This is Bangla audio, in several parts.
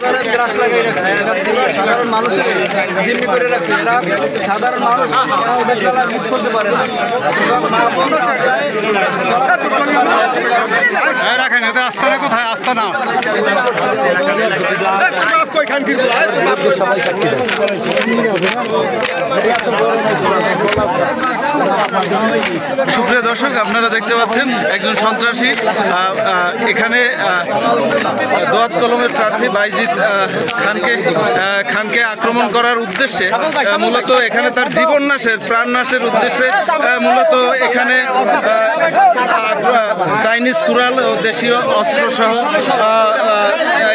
সাধারণ গ্রাস লাগাই রাখছে। এটা পুরো সাধারণ মানুষের জিম্মি করে রাখছে। এটা সাধারণ মানুষ মুখ করতে পারে না। রাখেন এদের আস্তানা কোথায়? আস্তানা। সুপ্রিয় দর্শক, আপনারা দেখতে পাচ্ছেন একজন সন্ত্রাসী। এখানে দোয়াত কলমের প্রার্থী বাইজিৎ খানকে খানকে আক্রমণ করার উদ্দেশ্যে মূলত এখানে তার জীবন নাশের, প্রাণ নাশের উদ্দেশ্যে মূলত এখানে চাইনিজ কুরাল ও দেশীয় অস্ত্র সহ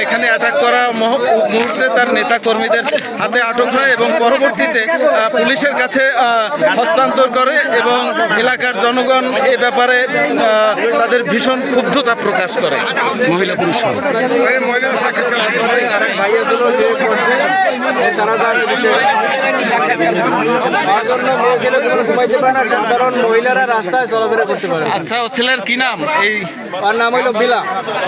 এখানে অ্যাটাক করা মহ- মুহূর্তে তার নেতা কর্মীদের হাতে আটক হয় এবং পরবর্তীতে পুলিশের কাছে হস্তান্তর করে এবং এলাকার জনগণ এ ব্যাপারে আহ, তাদের ভীষণ ক্ষুব্ধতা প্রকাশ করে। মহিলা পুরুষ সাধারণ মহিলারা রাস্তায় চলাফেরা করতে পারে আচ্ছা ও ছেলের কি নাম? এই ওর নাম হইল বিলা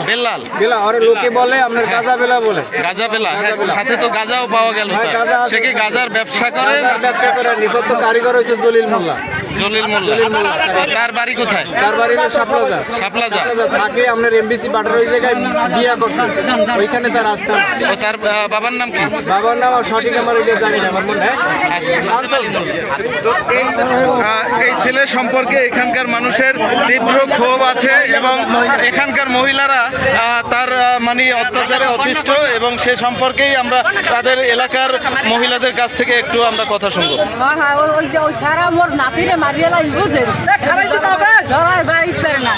বেল্লাল। বিলা ওর লোকে বলে আপনার গাজা বেলা বলে। গাজা বেলা হ্যাঁ, সাথে তো গাজাও পাওয়া গেল হ্যাঁ। সে কি গাজার ব্যবসা করে ব্যবসা করে নিখত কারিগর হয়েছে জলিল মোল্লা। জলিল মোল্লা। তার বাড়ি কোথায়? তার বাড়ি হলো শাপলাজা শাপলাজা থাকে আপনার এমবিসি বাটার ওই জায়গায় বিয়া করছে। ওইখানে তার আস্থান ও তার বাবার নাম কি? বাবার নাম সঠিক আমার এটা জানি না আমার মনে হয়। এই ছেলে সম্পর্কে এখানকার মানুষের তীব্র ক্ষোভ আছে এবং এখানকার মহিলারা তার মানে অত্যাচারে অতিষ্ঠ এবং সে সম্পর্কেই আমরা তাদের এলাকার মহিলাদের কাছ থেকে একটু আমরা কথা শুনব। হ্যাঁ হ্যাঁ ওই ওই মোর নাতিরে লাই বুঝেন ধরাই বাইক পারে না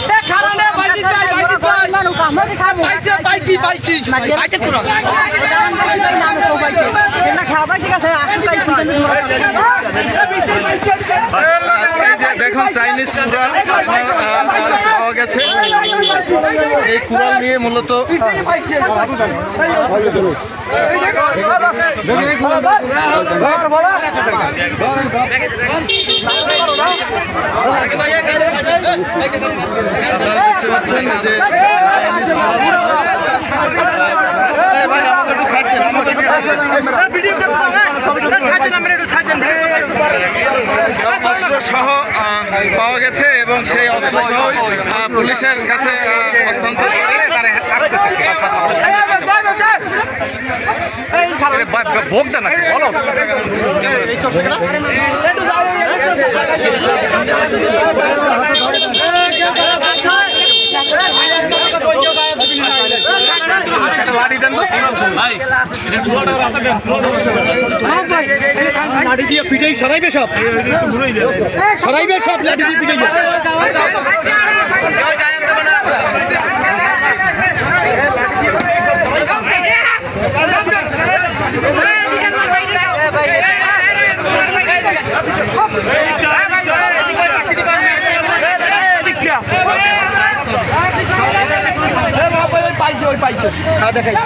দেখুন চাইনিজ কুড়াল আপনার, আহ, পাওয়া গেছে। এই কুড়াল দিয়ে মূলত আপনারা দেখতে পাচ্ছেন যে এই ভাই, আমাকে একটু ছাড় দিন, আমাকে একটু ছাড় দিন। অস্ত্র সহ পাওয়া গেছে এবং সেই অস্ত্র সহ পুলিশের কাছে আহ, হস্তান্তর করে ভোগটা নাকি বলো দেন তো লাঠি দিয়ে পিটাই সরাইবে সব সরাইবে সব লাঠি দিয়ে পিটাই পাইছি। হ্যাঁ দেখাইছি।